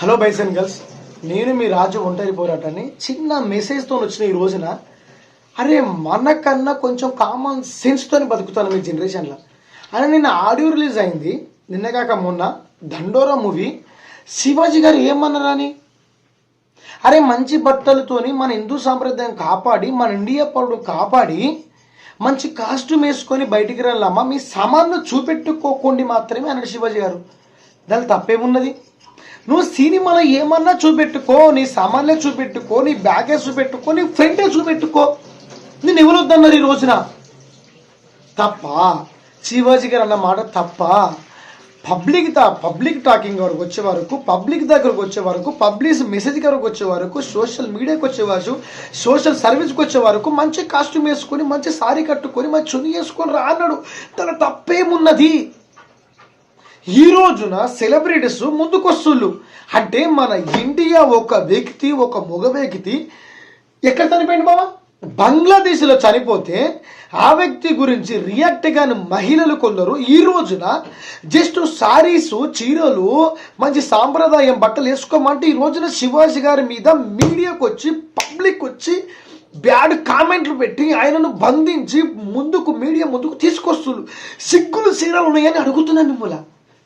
Hello buys and girls నేను మీ రాజు ఒంటరి పోరాటాన్ని చిన్న మెసేజ్తో వచ్చిన ఈ రోజున అరే మనకన్నా కొంచెం కామన్ సెన్స్తో బతుకుతాను మీ జనరేషన్లో అని నిన్న ఆడియో రిలీజ్ అయింది. నిన్న కాక మొన్న దండోరా మూవీ. శివాజీ గారు ఏమన్నారని? అరే మంచి బట్టలతోని మన హిందూ సాంప్రదాయం కాపాడి మన ఇండియా పౌరుడు కాపాడి మంచి కాస్ట్యూమ్ వేసుకొని బయటికి రాలమ్మా మీ సమాన్ను చూపెట్టుకోకండి మాత్రమే అన్నాడు శివాజీ గారు. దాని తప్పేమున్నది? నువ్వు సినిమాలో ఏమన్నా చూపెట్టుకో నీ సామాన్లే చూపెట్టుకో నీ బ్యాగే చూపెట్టుకో నీ ఫ్రెండే చూపెట్టుకో. నేను ఎవరొద్దన్నారు ఈ రోజున? తప్ప? శివాజీ గారు అన్న మాట తప్ప? పబ్లిక్ దా పబ్లిక్ టాకింగ్ వరకు వచ్చే వరకు పబ్లిక్ దగ్గరకు వచ్చే వరకు పబ్లిక్ మెసేజ్ వరకు వచ్చే వరకు సోషల్ మీడియాకి వచ్చే వరకు సోషల్ సర్వీస్కి వచ్చే వరకు మంచి కాస్ట్యూమ్ వేసుకొని మంచి సారీ కట్టుకొని మంచి చున్ని వేసుకొని రా అన్నాడు. తన తప్పేమున్నది? ఈ రోజున సెలబ్రిటీస్ ముందుకొస్తుళ్ళు. అంటే మన ఇండియా ఒక వ్యక్తి ఒక మగ వ్యక్తి ఎక్కడ చనిపోయింది బాబా బంగ్లాదేశ్లో చనిపోతే ఆ వ్యక్తి గురించి రియాక్ట్ కాని మహిళలు కొందరు ఈ రోజున జస్ట్ సారీస్ చీరలు మంచి సాంప్రదాయం బట్టలు వేసుకోమంటే ఈ రోజున శివాజీ గారి మీద మీడియాకు వచ్చి పబ్లిక్ వచ్చి బ్యాడ్ కామెంట్లు పెట్టి ఆయనను బంధించి ముందుకు మీడియా ముందుకు తీసుకొస్తున్నారు సిగ్గులు చీరలు ఉన్నాయని అడుగుతున్నాను మిమ్మల్ని.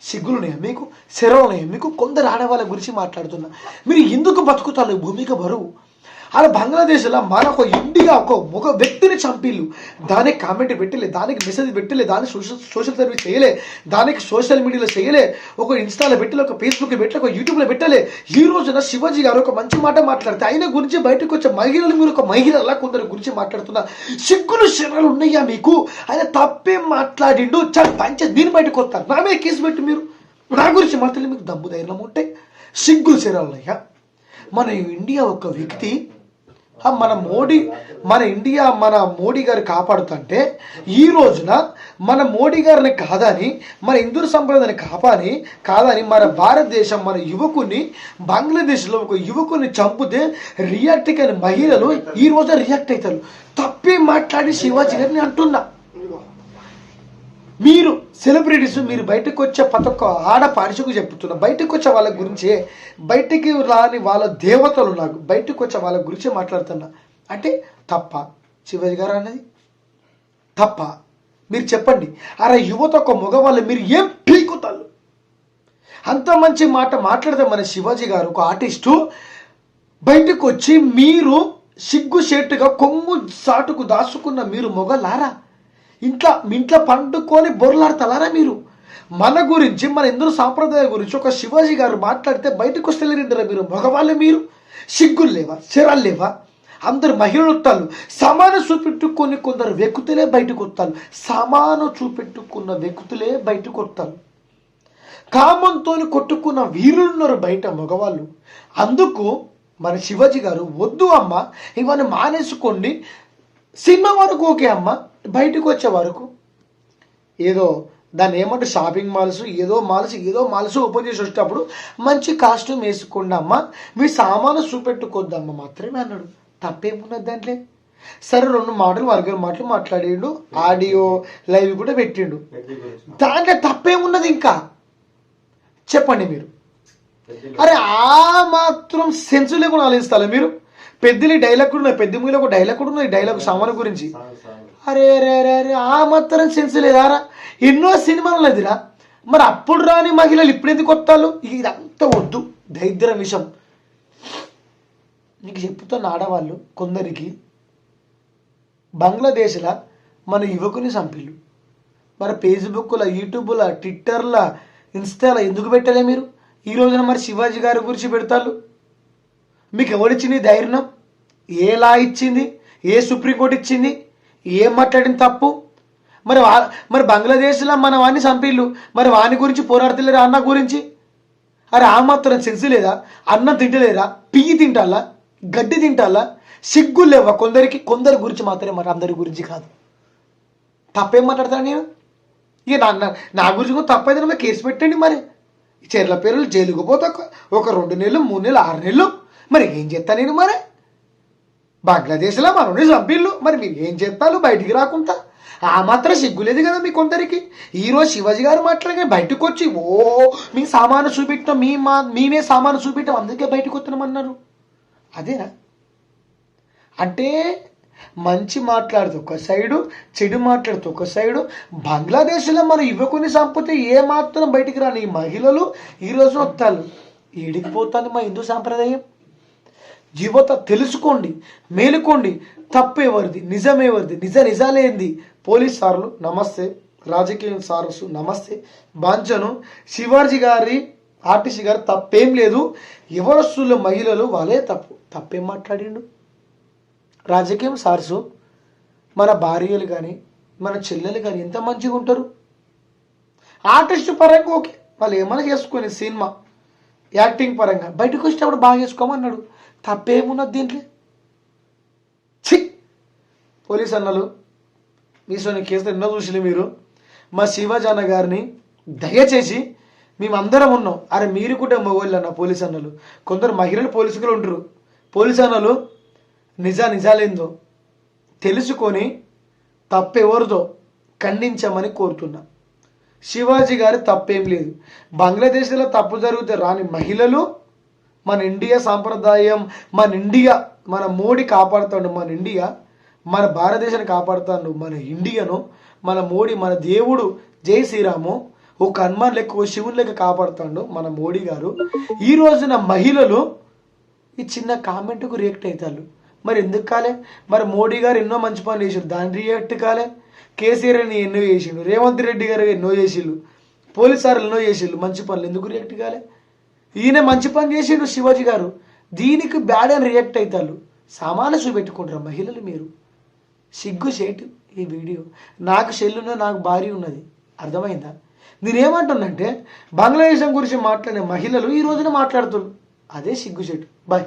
సిగ్గులున్నాయా మీకు శరలు మీకు కొందరు ఆడవాళ్ళ గురించి మాట్లాడుతున్నా. మీరు ఎందుకు బతుకుతారు? భూమిక బరువు. అలా బంగ్లాదేశ్లో మన ఒక ఇండియా ఒక ఒక వ్యక్తిని చంపిల్లు దానికి కామెంట్ పెట్టలే దానికి మెసేజ్ పెట్టలే దానికి సోషల్ సోషల్ సర్వీస్ చేయలే దానికి సోషల్ మీడియాలో చేయలే ఒక ఇన్స్టాలో పెట్టలే ఒక ఫేస్బుక్లో పెట్టలే ఒక యూట్యూబ్లో పెట్టలే. ఈ రోజున శివాజీ గారు ఒక మంచి మాట మాట్లాడితే ఆయన గురించి బయటకు వచ్చే మహిళలు మీరు ఒక మహిళలా కొందరి గురించి మాట్లాడుతున్నా. సిగ్గులు శరణాలు ఉన్నాయా మీకు? ఆయన తప్పేం మాట్లాడిండు. చాలా పంచ దీని బయటకు వస్తారు. నా మీద కేసు పెట్టి మీరు. నా గురించి మాట్లాడి మీకు దమ్ము ధైర్యం ఉంటే. సిగ్గులు శరాలు ఉన్నాయా? మన ఇండియా ఒక వ్యక్తి మన మోడీ మన ఇండియా మన మోడీ గారు కాపాడుతుంటే ఈ రోజున మన మోడీ గారిని కాదని మన హిందూ సంప్రదాయాన్ని కాపాని కాదని మన భారతదేశం మన యువకుని బంగ్లాదేశ్లో ఒక యువకుని చంపితే రియాక్ట్ కాని మహిళలు ఈ రోజు రియాక్ట్ అవుతారు. తప్పి మాట్లాడి శివాజీ గారిని అంటున్నా. మీరు సెలబ్రిటీస్ మీరు బయటకు వచ్చే ప్రతి ఒక్క ఆడ పారిశకు చెప్తున్నా బయటకు వచ్చే వాళ్ళ గురించే బయటికి రాని వాళ్ళ దేవతలు నాకు బయటకు వచ్చే వాళ్ళ గురించే మాట్లాడుతున్నా. అంటే తప్ప. శివాజీ గారు అన్నది? తప్ప. మీరు చెప్పండి. అరే యువత ఒక మగవాళ్ళు మీరు ఏం పీకుతారు? అంత మంచి మాట మాట్లాడితే మన శివాజీ గారు ఒక ఆర్టిస్టు బయటకు వచ్చి మీరు సిగ్గు షేట్టుగా కొమ్ము సాటుకు దాచుకున్న మీరు మొగలారా? ఇంట్లో మీ ఇంట్లో పండుకొని బొర్లాడతలారా మీరు? మన గురించి మన ఎందరో సాంప్రదాయం గురించి ఒక శివాజీ గారు మాట్లాడితే బయటకు వస్తలేరంటారా మీరు? మగవాళ్ళు మీరు? సిగ్గులు లేవా? శరాలు లేవా? అందరు మహిళలు వస్తారు. సమాన చూపెట్టుకొని కొందరు వ్యక్తులే బయటకు వస్తారు. సమాన చూపెట్టుకున్న వ్యక్తులే బయటకు వస్తారు. కామంతో కొట్టుకున్న వీరులున్నారు బయట మగవాళ్ళు. అందుకు మన శివాజీ గారు వద్దు అమ్మ ఇవన్నీ మానేసుకోండి. సినిమా వరకు ఓకే అమ్మ. బయటకు వచ్చే వరకు. ఏదో దాన్ని ఏమంటే షాపింగ్ మాల్స్ ఏదో మాల్స్ ఏదో మాల్స్ ఓపెన్ చేసి వచ్చేటప్పుడు మంచి కాస్ట్యూమ్ వేసుకోండి అమ్మ. మీ సామాను చూపెట్టుకోద్దమ్మ మాత్రమే అన్నాడు. తప్పేమున్నది దాంట్లో? సరే రెండు మాటలు వర్గం మాటలు మాట్లాడిండు. ఆడియో లైవ్ కూడా పెట్టిండు. దాంట్లో తప్పేమున్నది ఇంకా? చెప్పండి మీరు. అరే ఆ మాత్రం సెన్స్ లేకుండా ఆలోచిస్తారా మీరు? పెద్దలి డైలాగ్ కూడా ఉన్నాయి. పెద్ద మూల ఒక డైలాగ్ కూడా ఉన్నాయి. డైలాగ్ సామాను గురించి. అరే అరే అరే అరే ఆ మాత్రం సెన్స్ లేదారా ఎన్నో సినిమాలు లేదురా మరి అప్పుడు రాని మహిళలు ఇప్పుడు ఎందుకు కొత్తాలు ఇదంతా వద్దు. దరిద్ర విషయం నీకు చెప్తున్న ఆడవాళ్ళు కొందరికి బంగ్లాదేశ్లో మన యువకుని చంపిల్లు మన ఫేస్బుక్లో యూట్యూబ్లో ట్విట్టర్లో ఇన్స్టాలో ఎందుకు పెట్టలే మీరు? ఈ రోజున మరి శివాజీ గారి గురించి పెడతారు మీకు ఎవరిచ్చింది ధైర్యం? ఏ లా ఇచ్చింది? ఏ సుప్రీంకోర్టు ఇచ్చింది? ఏం మాట్లాడిన తప్పు? మరి వా- మరి బంగ్లాదేశ్లో మన వాడిని చంపిళ్ళు. మరి వాని గురించి పోరాడతలేరా అన్న గురించి? అరే ఆ మాత్రం సెన్స్ లేదా? అన్నం తింటలేరా? పియ్యి తింటాలా గడ్డి తింటాలా సిగ్గు లేవా కొందరికి? కొందరి గురించి మాత్రమే మరి అందరి గురించి కాదు. తప్పేం మాట్లాడతాను నేను? ఇక నా నా- నా గురించి కూడా తప్పైతే నా కేసు పెట్టండి మరి. చెర్ల పేర్లు జైలుకు పోతా ఒక- ఒక రెండు నెలలు మూడు నెలలు ఆరు నెలలు. మరి ఏం చేస్తా నేను మరి? బంగ్లాదేశ్లో మనని చంపిళ్ళు. మరి మీరు ఏం చేస్తారు? బయటికి రాకుండా. ఆ మాత్రం సిగ్గులేదు కదా మీ కొందరికి ఈరోజు శివాజీ గారు మాట్లాడగా బయటకు వచ్చి ఓ మీ సామాను చూపెట్టాం మీ మా మేమే సామాను చూపెట్టాం అందుకే బయటకు వస్తున్నామన్నారు అదేనా? అంటే మంచి మాట్లాడుతూ ఒక సైడు చెడు మాట్లాడుతూ ఒక సైడు. బంగ్లాదేశ్లో మనం యువకుని చంపితే ఏ మాత్రం బయటికి రాని ఈ మహిళలు ఈరోజు వస్తారు ఏడికి పోతుంది మా హిందూ సాంప్రదాయం? యువత తెలుసుకోండి మేలుకోండి. తప్పేవరిది నిజమేవరిది నిజ నిజాలేంది పోలీస్ సార్లు నమస్తే. రాజకీయ సార్స్ నమస్తే. బాంచను. శివాజీ గారి ఆర్టీసీ గారు తప్పేం లేదు. ఎవరస్తుల మహిళలు వాళ్ళే తప్పు. తప్పేం మాట్లాడిండు? రాజకీయం సార్సు. మన భార్యలు కానీ మన చెల్లెలు కానీ ఎంత మంచిగా ఉంటారు? ఆర్టిస్ట్ పరంగా ఓకే. వాళ్ళు ఏమైనా చేసుకుని సినిమా యాక్టింగ్ పరంగా. బయటకు వచ్చినప్పుడు బాగా చేసుకోమన్నాడు. తప్పేమున్నది దీంట్లో చి పోలీస్ అన్నలు మీ సొని కేసులు ఎన్నో చూసిలే మీరు. మా శివాజీ అన్న గారిని దయచేసి మేమందరం ఉన్నాం. అరే మీరు కూడా మగవాళ్ళు అన్న పోలీస్ అన్నలు కొందరు మహిళలు పోలీసులు ఉంటారు పోలీస్ అన్నలు నిజా నిజాలేందో తెలుసుకొని తప్పెవరిదో ఖండించమని కోరుతున్నా. శివాజీ గారి తప్పేం లేదు. బంగ్లాదేశ్లో తప్పు జరిగితే రాని మహిళలు మన ఇండియా సాంప్రదాయం మన ఇండియా మన మోడీ కాపాడుతాడు మన ఇండియా మన భారతదేశాన్ని కాపాడుతాడు మన ఇండియాను మన మోడీ మన దేవుడు జై శ్రీరాము ఒక హనుమాన్ లెక్క ఓ శివుని లెక్క కాపాడుతాడు మన మోడీ గారు. ఈ రోజున మహిళలు ఈ చిన్న కామెంట్కు రియాక్ట్ అవుతారు. మరి ఎందుకు కాలే? మరి మోడీ గారు ఎన్నో మంచి పనులు చేసారు దాని రియాక్ట్ కాలే? కేసీఆర్ అని ఎన్నో చేసిండు. రేవంత్ రెడ్డి గారు ఎన్నో చేసిండు. పోలీసు సార్లు ఎన్నో చేసిండు. మంచి పనులు ఎందుకు రియాక్ట్ కాలే? ఈయన మంచి పని చేసిండు శివాజీ గారు. దీనికి బ్యాడ్ అని రియాక్ట్ అవుతారు సామాన్య చూపెట్టుకుంటారు మహిళలు మీరు? సిగ్గు చేటు ఈ వీడియో. నాకు చెల్లున్న నాకు భార్య ఉన్నది. అర్థమైందా? నేనేమంటున్నంటే బంగ్లాదేశం గురించి మాట్లాడే మహిళలు ఈ రోజున మాట్లాడుతున్నారు అదే సిగ్గు చెట్టు బాయ్